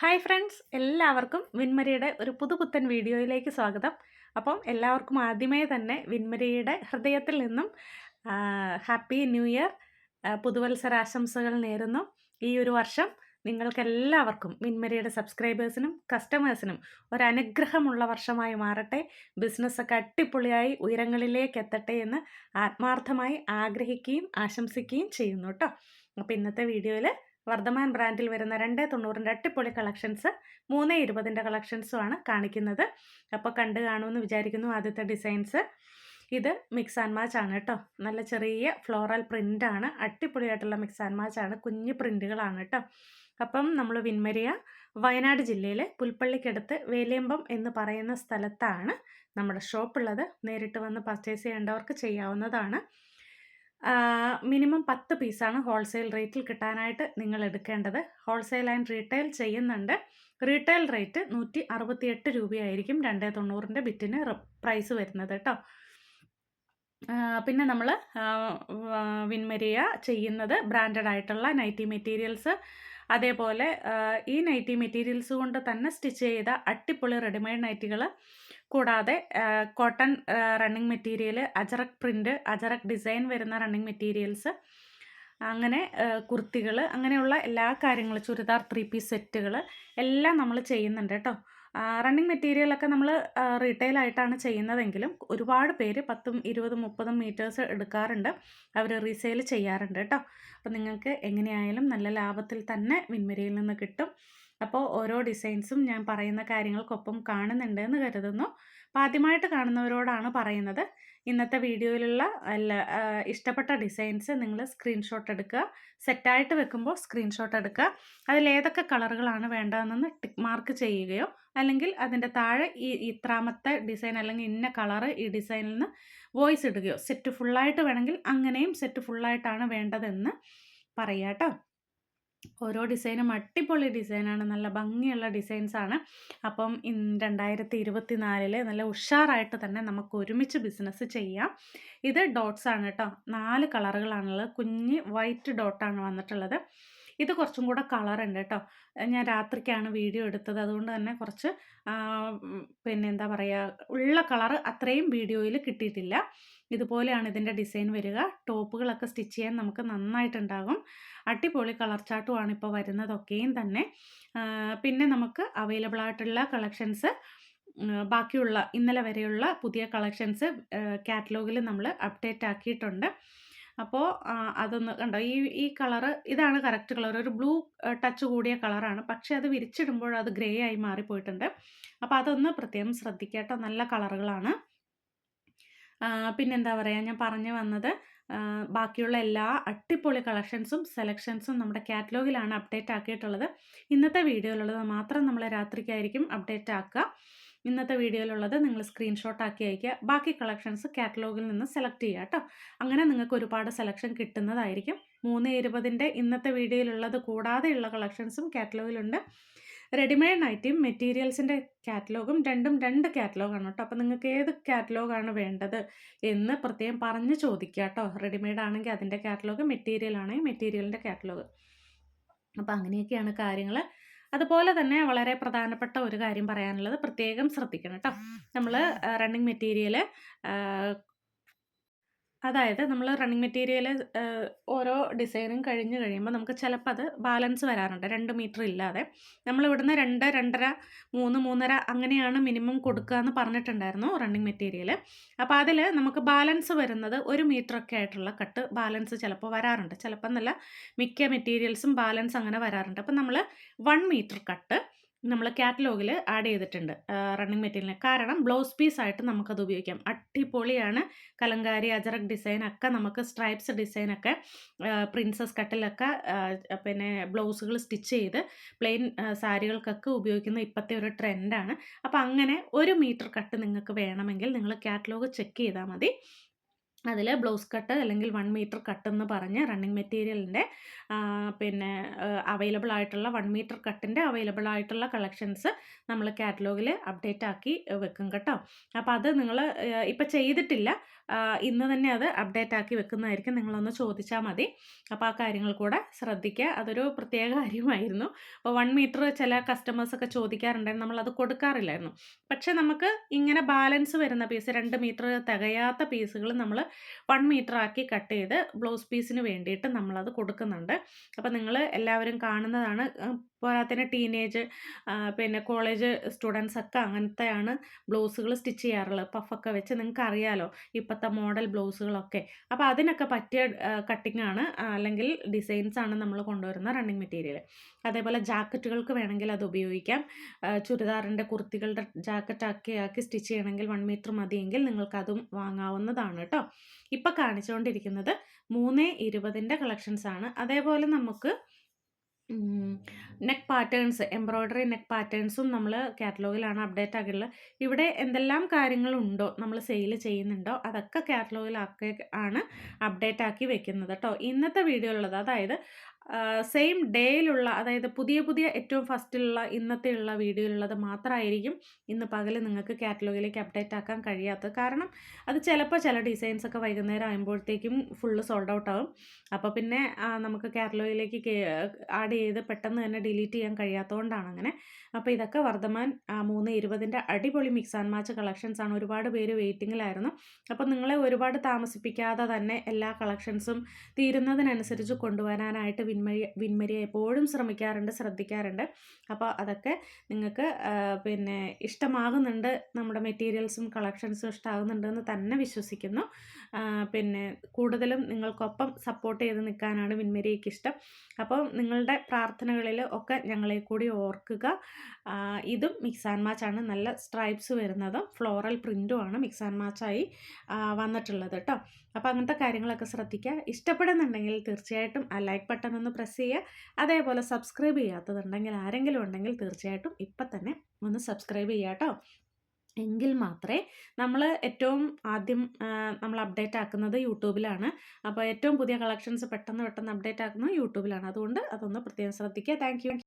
Hi friends എല്ലാവർക്കും വിൻമരിയുടെ ഒരു പുതുപുത്തൻ വീഡിയോയിലേക്ക് സ്വാഗതം. അപ്പം എല്ലാവർക്കും ആദ്യമേ തന്നെ വിൻമരിയുടെ ഹൃദയത്തിൽ നിന്നും ഹാപ്പി ന്യൂ ഇയർ പുതുവത്സര പുതുവത്സരാശംസകൾ നേരുന്നു. ഈ ഒരു വർഷം നിങ്ങൾക്കെല്ലാവർക്കും വിൻമരിയുടെ സബ്സ്ക്രൈബേഴ്സിനും കസ്റ്റമേഴ്സിനും ഒരനുഗ്രഹമുള്ള വർഷമായി മാറട്ടെ. ബിസിനസ്സൊക്കെ അട്ടിപ്പൊളിയായി ഉയരങ്ങളിലേക്ക് എത്തട്ടെ എന്ന് ആത്മാർത്ഥമായി ആഗ്രഹിക്കുകയും ആശംസിക്കുകയും ചെയ്യുന്നു കേട്ടോ അപ്പോൾ ഇന്നത്തെ വീഡിയോയിൽ വർദ്ധമാൻ ബ്രാൻഡിൽ വരുന്ന രണ്ട് തൊണ്ണൂറിന്റെ അട്ടിപ്പൊളി കളക്ഷൻസ് മൂന്ന് ഇരുപതിന്റെ കളക്ഷൻസുമാണ് കാണിക്കുന്നത്. അപ്പോൾ കണ്ട് കാണുമെന്ന് വിചാരിക്കുന്നു ആദ്യത്തെ ഡിസൈൻസ് ഇത് മിക്സ് ആൻഡ് മാച്ച് ആണ് കേട്ടോ. നല്ല ചെറിയ ഫ്ലോറൽ പ്രിന്റാണ് അടിപൊളിയായിട്ടുള്ള മിക്സ് ആൻഡ് മാച്ച് ആണ്. കുഞ്ഞ് പ്രിന്റുകളാണ് കേട്ടോ. അപ്പം നമ്മൾ വിൻമരിയ വയനാട് ജില്ലയിലെ പുൽപ്പള്ളിക്കടുത്ത് വേലിയമ്പം എന്ന് പറയുന്ന സ്ഥലത്താണ് നമ്മുടെ ഷോപ്പുള്ളത് നേരിട്ട് വന്ന് പർച്ചേസ് ചെയ്യേണ്ടവർക്ക് ചെയ്യാവുന്നതാണ്. മിനിമം പത്ത് പീസാണ് ഹോൾസെയിൽ റേറ്റിൽ കിട്ടാനായിട്ട് നിങ്ങൾ എടുക്കേണ്ടത്. ഹോൾസെയിൽ ആൻഡ് റീറ്റെയിൽ ചെയ്യുന്നുണ്ട്. റീറ്റെയിൽ റേറ്റ് നൂറ്റി അറുപത്തിയെട്ട് രൂപയായിരിക്കും രണ്ട് തൊണ്ണൂറിന്റെ ബിറ്റിന് പ്രൈസ് വരുന്നത് കേട്ടോ പിന്നെ നമ്മൾ വിൻമരിയ ചെയ്യുന്നത് ബ്രാൻഡഡ് ആയിട്ടുള്ള നൈറ്റി മെറ്റീരിയൽസ്. അതേപോലെ ഈ നൈറ്റി മെറ്റീരിയൽസ് കൊണ്ട് തന്നെ സ്റ്റിച്ച് ചെയ്ത അട്ടിപ്പൊളി റെഡിമെയ്ഡ് നൈറ്റികൾ കൂടാതെ cotton running material ajrak print ajrak design വരുന്ന റണ്ണിങ് മെറ്റീരിയൽസ് അങ്ങനെ കുർത്തികൾ അങ്ങനെയുള്ള എല്ലാ കാര്യങ്ങളും ചുരിദാർ ത്രീ പീസ് സെറ്റുകൾ എല്ലാം നമ്മൾ ചെയ്യുന്നുണ്ട് കേട്ടോ. റണ്ണിങ് മെറ്റീരിയലൊക്കെ നമ്മൾ റീറ്റെയിൽ ആയിട്ടാണ് ചെയ്യുന്നതെങ്കിലും ഒരുപാട് പേര് പത്തും ഇരുപതും മുപ്പതും മീറ്റേഴ്സ് എടുക്കാറുണ്ട്. അവർ റീസെയിൽ ചെയ്യാറുണ്ട് കേട്ടോ. അപ്പോൾ നിങ്ങൾക്ക് എങ്ങനെയായാലും നല്ല ലാഭത്തിൽ തന്നെ വിൻമരിയിൽ നിന്ന് കിട്ടും. അപ്പോൾ ഓരോ ഡിസൈൻസും ഞാൻ പറയുന്ന കാര്യങ്ങൾക്കൊപ്പം കാണുന്നുണ്ട് എന്ന് കരുതുന്നു. അപ്പോൾ ആദ്യമായിട്ട് കാണുന്നവരോടാണ് പറയുന്നത്. ഇന്നത്തെ വീഡിയോയിലുള്ള എല്ലാ ഇഷ്ടപ്പെട്ട ഡിസൈൻസ് നിങ്ങൾ സ്ക്രീൻഷോട്ട് എടുക്കുക. സെറ്റായിട്ട് വെക്കുമ്പോൾ സ്ക്രീൻഷോട്ട് എടുക്കുക. അതിലേതൊക്കെ കളറുകളാണ് വേണ്ടതെന്ന് ടിക്ക് മാർക്ക് ചെയ്യുകയോ അല്ലെങ്കിൽ അതിന്റെ താഴെ ഈ ഇത്രാമത്തെ ഡിസൈൻ അല്ലെങ്കിൽ ഇന്ന കളറ് ഈ ഡിസൈനിൽ നിന്ന് വോയിസ് ഇടുകയോ. സെറ്റ് ഫുള്ളായിട്ട് വേണമെങ്കിൽ അങ്ങനെയും സെറ്റ് ഫുള്ളായിട്ടാണ് വേണ്ടതെന്ന് പറയാം കേട്ടോ. ഓരോ ഡിസൈനും അടിപൊളി ഡിസൈനാണ് നല്ല ഭംഗിയുള്ള ഡിസൈൻസാണ്. അപ്പം ഇൻ രണ്ടായിരത്തി ഇരുപത്തി നാലിൽ നല്ല ഉഷാറായിട്ട് തന്നെ നമുക്ക് ഒരുമിച്ച് ബിസിനസ് ചെയ്യാം. ഇത് ഡോട്ട്സ് ആണ് കേട്ടോ. നാല് കളറുകളാണുള്ളത്. കുഞ്ഞ് വൈറ്റ് ഡോട്ടാണ് വന്നിട്ടുള്ളത്. ഇത് കുറച്ചും കൂടെ കളറുണ്ട് കേട്ടോ. ഞാൻ രാത്രിക്കാണ് വീഡിയോ എടുത്തത്. അതുകൊണ്ട് തന്നെ കുറച്ച് പിന്നെ എന്താ പറയുക ഉള്ള കളർ അത്രയും വീഡിയോയിൽ കിട്ടിയിട്ടില്ല. ഇതുപോലെയാണ് ഇതിന്റെ ഡിസൈൻ വരിക. ടോപ്പുകളൊക്കെ സ്റ്റിച്ച് ചെയ്യാൻ നമുക്ക് നന്നായിട്ടുണ്ടാകും. അടിപൊളി കളർ ചാർട്ടുമാണ് ഇപ്പോൾ വരുന്നതൊക്കെയും തന്നെ. പിന്നെ നമുക്ക് അവൈലബിൾ ആയിട്ടുള്ള കളക്ഷൻസ് ബാക്കിയുള്ള ഇന്നലെ വരെയുള്ള പുതിയ കളക്ഷൻസ് കാറ്റലോഗിൽ നമ്മൾ അപ്ഡേറ്റ് ആക്കിയിട്ടുണ്ട്. അപ്പോൾ അതൊന്ന് കണ്ടോ? ഈ ഈ കളറ് ഇതാണ് കറക്റ്റ് കളർ. ഒരു ബ്ലൂ ടച്ച് കൂടിയ കളറാണ്. പക്ഷേ അത് വിരിച്ചിടുമ്പോൾ അത് ഗ്രേ ആയി മാറിപ്പോയിട്ടുണ്ട്. അപ്പോൾ അതൊന്ന് പ്രത്യേകം ശ്രദ്ധിക്കുക നല്ല കളറുകളാണ്. പിന്നെന്താ പറയുക ഞാൻ പറഞ്ഞു വന്നത് ബാക്കിയുള്ള എല്ലാ അട്ടിപ്പൊളി കളക്ഷൻസും സെലക്ഷൻസും നമ്മുടെ കാറ്റലോഗിലാണ് അപ്ഡേറ്റ് ആക്കിയിട്ടുള്ളത്. ഇന്നത്തെ വീഡിയോയിലുള്ളത് മാത്രം നമ്മൾ രാത്രിക്കായിരിക്കും അപ്ഡേറ്റ് ആക്കുക. ഇന്നത്തെ വീഡിയോയിലുള്ളത് നിങ്ങൾ സ്ക്രീൻഷോട്ട് ആക്കി അയക്കുക. ബാക്കി കളക്ഷൻസ് കാറ്റലോഗിൽ നിന്ന് സെലക്ട് ചെയ്യുക കേട്ടോ. അങ്ങനെ നിങ്ങൾക്ക് ഒരുപാട് സെലക്ഷൻ കിട്ടുന്നതായിരിക്കും. മൂന്ന് ഇരുപതിന്റെ ഇന്നത്തെ വീഡിയോയിലുള്ളത് കൂടാതെയുള്ള കളക്ഷൻസും കാറ്റലോഗിലുണ്ട്. റെഡിമെയ്ഡ് നൈറ്റിയും മെറ്റീരിയൽസിന്റെ കാറ്റലോഗും രണ്ടും രണ്ട് കാറ്റലോഗാണ് കേട്ടോ. അപ്പോൾ നിങ്ങൾക്ക് ഏത് കാറ്റലോഗാണ് വേണ്ടത് എന്ന് പ്രത്യേകം പറഞ്ഞ് ചോദിക്കുക കേട്ടോ. റെഡിമെയ്ഡ് ആണെങ്കിൽ അതിന്റെ കാറ്റലോഗ് മെറ്റീരിയൽ ആണെങ്കിൽ മെറ്റീരിയലിന്റെ കാറ്റലോഗ് അപ്പോൾ അങ്ങനെയൊക്കെയാണ് കാര്യങ്ങൾ. അതുപോലെ തന്നെ വളരെ പ്രധാനപ്പെട്ട ഒരു കാര്യം പറയാനുള്ളത് പ്രത്യേകം ശ്രദ്ധിക്കണം കേട്ടോ. നമ്മൾ റണ്ണിങ് മെറ്റീരിയൽ അതായത് നമ്മൾ റണ്ണിങ് മെറ്റീരിയൽ ഓരോ ഡിസൈനും കഴിഞ്ഞ് കഴിയുമ്പോൾ നമുക്ക് ചിലപ്പോൾ അത് ബാലൻസ് വരാറുണ്ട്. രണ്ട് മീറ്റർ ഇല്ലാതെ. നമ്മൾ ഇവിടുന്ന് രണ്ട് രണ്ടര മൂന്ന് മൂന്നര അങ്ങനെയാണ് മിനിമം കൊടുക്കുക എന്ന് പറഞ്ഞിട്ടുണ്ടായിരുന്നു റണ്ണിങ് മെറ്റീരിയൽ അപ്പോൾ അതിൽ നമുക്ക് ബാലൻസ് വരുന്നത് ഒരു മീറ്ററൊക്കെ ആയിട്ടുള്ള കട്ട് ബാലൻസ് ചിലപ്പോൾ വരാറുണ്ട്. ചിലപ്പോൾ നല്ല മിക്ക മെറ്റീരിയൽസും ബാലൻസ് അങ്ങനെ വരാറുണ്ട്. അപ്പോൾ നമ്മൾ വൺ മീറ്റർ കട്ട് നമ്മൾ കാറ്റലോഗിൽ ആഡ് ചെയ്തിട്ടുണ്ട്. റണ്ണിങ് മെറ്റീരിയലിന് കാരണം ബ്ലൗസ് പീസ് ആയിട്ട് നമുക്കത് ഉപയോഗിക്കാം. അടിപൊളിയാണ്. കലങ്കാരി അജറക് ഡിസൈൻ ഒക്കെ നമുക്ക് സ്ട്രൈപ്സ് ഡിസൈനൊക്കെ പ്രിൻസസ് കട്ടിലൊക്കെ പിന്നെ ബ്ലൗസുകൾ സ്റ്റിച്ച് ചെയ്ത് പ്ലെയിൻ സാരികൾക്കൊക്കെ ഉപയോഗിക്കുന്ന ഇപ്പോഴത്തെ ഒരു ട്രെൻഡാണ് അപ്പോൾ അങ്ങനെ ഒരു മീറ്റർ കട്ട് നിങ്ങൾക്ക് വേണമെങ്കിൽ നിങ്ങൾ കാറ്റലോഗ് ചെക്ക് ചെയ്താൽ മതി. അതിൽ ബ്ലൗസ് കട്ട് അല്ലെങ്കിൽ വൺ മീറ്റർ കട്ട് എന്ന് പറഞ്ഞ് റണ്ണിങ് മെറ്റീരിയലിന്റെ പിന്നെ അവൈലബിൾ ആയിട്ടുള്ള വൺ മീറ്റർ കട്ടിന്റെ അവൈലബിൾ ആയിട്ടുള്ള കളക്ഷൻസ് നമ്മൾ കാറ്റലോഗിൽ അപ്ഡേറ്റ് ആക്കി വെക്കും കേട്ടോ. അപ്പോൾ അത് നിങ്ങൾ ഇപ്പം ചെയ്തിട്ടില്ല ഇന്ന് തന്നെ അത് അപ്ഡേറ്റ് ആക്കി വെക്കുന്നതായിരിക്കും. നിങ്ങളൊന്ന് ചോദിച്ചാൽ മതി. അപ്പോൾ ആ കാര്യങ്ങൾ കൂടെ ശ്രദ്ധിക്കുക. അതൊരു പ്രത്യേക കാര്യമായിരുന്നു. അപ്പോൾ വൺ മീറ്റർ ചില കസ്റ്റമേഴ്സൊക്കെ ചോദിക്കാറുണ്ടായിരുന്നു. നമ്മളത് കൊടുക്കാറില്ലായിരുന്നു. പക്ഷേ നമുക്ക് ഇങ്ങനെ ബാലൻസ് വരുന്ന പീസ് രണ്ട് മീറ്റർ തികയാത്ത പീസുകൾ നമ്മൾ വൺ മീറ്റർ ആക്കി കട്ട് ചെയ്ത് ബ്ലൗസ് പീസിന് വേണ്ടിയിട്ട് നമ്മളത് കൊടുക്കുന്നുണ്ട്. അപ്പോൾ നിങ്ങൾ എല്ലാവരും കാണുന്നതാണ് പോരാത്തതിന് ടീനേജ് പിന്നെ കോളേജ് സ്റ്റുഡൻസ് ഒക്കെ അങ്ങനത്തെയാണ് ബ്ലൗസുകൾ സ്റ്റിച്ച് ചെയ്യാറുള്ളത്. പഫൊക്കെ വെച്ച് നിങ്ങൾക്ക് അറിയാലോ ഇപ്പോഴത്തെ മോഡൽ ബ്ലൗസുകളൊക്കെ. അപ്പോൾ അതിനൊക്കെ പറ്റിയ കട്ടിംഗ് ആണ് അല്ലെങ്കിൽ ഡിസൈൻസ് ആണ് നമ്മൾ കൊണ്ടുവരുന്ന റണ്ണിങ് മെറ്റീരിയൽ അതേപോലെ ജാക്കറ്റുകൾക്ക് വേണമെങ്കിൽ അത് ഉപയോഗിക്കാം. ചുരിദാറിന്റെ കുർത്തികളുടെ ജാക്കറ്റ് ആക്കി ആക്കി സ്റ്റിച്ച് ചെയ്യണമെങ്കിൽ വൺ മീറ്റർ മതിയെങ്കിൽ നിങ്ങൾക്കതും വാങ്ങാവുന്നതാണ് കേട്ടോ ഇപ്പോൾ കാണിച്ചുകൊണ്ടിരിക്കുന്നത് മൂന്ന് ഇരുപതിന്റെ കളക്ഷൻസ് ആണ്. അതേപോലെ നമുക്ക് നെക്ക് പാറ്റേൺസ് എംബ്രോയ്ഡറി നെക്ക് പാറ്റേൺസും നമ്മൾ കാറ്റലോഗിലാണ് അപ്ഡേറ്റ് ആക്കിയിട്ടുള്ളത്. ഇവിടെ എന്തെല്ലാം കാര്യങ്ങളുണ്ടോ നമ്മൾ സെയിൽ ചെയ്യുന്നുണ്ടോ അതൊക്കെ കാറ്റലോഗിലാക്കി ആണ് അപ്ഡേറ്റ് ആക്കി വെക്കുന്നത് കേട്ടോ ഇന്നത്തെ വീഡിയോ ഉള്ളത് അതായത് സെയിം ഡേയിലുള്ള അതായത് പുതിയ പുതിയ ഏറ്റവും ഫസ്റ്റിലുള്ള ഇന്നത്തെയുള്ള വീഡിയോയിലുള്ളത് മാത്രമായിരിക്കും ഇന്ന് പകൽ നിങ്ങൾക്ക് കാറ്റലോഗിലേക്ക് അപ്ഡേറ്റ് ആക്കാൻ കഴിയാത്തത്. കാരണം അത് ചിലപ്പോൾ ചില ഡിസൈൻസ് ഒക്കെ വൈകുന്നേരം ആകുമ്പോഴത്തേക്കും ഫുള്ള് സോൾഡ് ഔട്ട് ആകും അപ്പോൾ പിന്നെ നമുക്ക് കാറ്റലോഗിലേക്ക് ആഡ് ചെയ്ത് പെട്ടെന്ന് തന്നെ ഡിലീറ്റ് ചെയ്യാൻ കഴിയാത്തതുകൊണ്ടാണ് അങ്ങനെ. അപ്പോൾ ഇതൊക്കെ വർദ്ധമാൻ മൂന്ന് ഇരുപതിന്റെ അടിപൊളി മിക്സ് ആൻഡ് മാച്ച് കളക്ഷൻസ് ആണ്. ഒരുപാട് പേര് വെയിറ്റിങ്ങിലായിരുന്നു അപ്പോൾ നിങ്ങളെ ഒരുപാട് താമസിപ്പിക്കാതെ തന്നെ എല്ലാ കളക്ഷൻസും തീരുന്നതിനനുസരിച്ച് കൊണ്ടുവരാനായിട്ട് വിൻമരി വിൻമരി എപ്പോഴും ശ്രമിക്കാറുണ്ട് ശ്രദ്ധിക്കാറുണ്ട്. അപ്പോൾ അതൊക്കെ നിങ്ങൾക്ക് പിന്നെ ഇഷ്ടമാകുന്നുണ്ട് നമ്മുടെ മെറ്റീരിയൽസും കളക്ഷൻസും ഇഷ്ടമാകുന്നുണ്ട് എന്ന് തന്നെ വിശ്വസിക്കുന്നു. പിന്നെ കൂടുതലും നിങ്ങൾക്കൊപ്പം സപ്പോർട്ട് ചെയ്ത് നിൽക്കാനാണ് വിൻമരിക്ക് ഇഷ്ടം. അപ്പോൾ നിങ്ങളുടെ പ്രാർത്ഥനകളിൽ ഒക്കെ ഞങ്ങളെ കൂടി ഓർക്കുക. ഇതും മിക്സ് ആൻഡ് മാച്ച് ആണ്. നല്ല സ്ട്രൈപ്സ് വരുന്നതും ഫ്ലോറൽ പ്രിന്റും ആണ് മിക്സ് ആൻഡ് മാച്ചായി വന്നിട്ടുള്ളത് കേട്ടോ. അപ്പോൾ അങ്ങനത്തെ കാര്യങ്ങളൊക്കെ ശ്രദ്ധിക്കുക. ഇഷ്ടപ്പെടുന്നുണ്ടെങ്കിൽ തീർച്ചയായിട്ടും ആ ലൈക്ക് ബട്ടൺ ഒന്ന് പ്രസ് ചെയ്യുക. അതേപോലെ സബ്സ്ക്രൈബ് ചെയ്യാത്തതുണ്ടെങ്കിൽ ആരെങ്കിലും ഉണ്ടെങ്കിൽ തീർച്ചയായിട്ടും ഇപ്പം തന്നെ ഒന്ന് സബ്സ്ക്രൈബ് ചെയ്യുക കേട്ടോ എങ്കിൽ മാത്രമേ നമ്മൾ ഏറ്റവും ആദ്യം നമ്മൾ അപ്ഡേറ്റ് ആക്കുന്നത് യൂട്യൂബിലാണ്. അപ്പോൾ ഏറ്റവും പുതിയ കളക്ഷൻസ് പെട്ടെന്ന് പെട്ടെന്ന് അപ്ഡേറ്റ് ആക്കുന്നത് യൂട്യൂബിലാണ്. അതുകൊണ്ട് അതൊന്ന് പ്രത്യേകം ശ്രദ്ധിക്കുക. താങ്ക്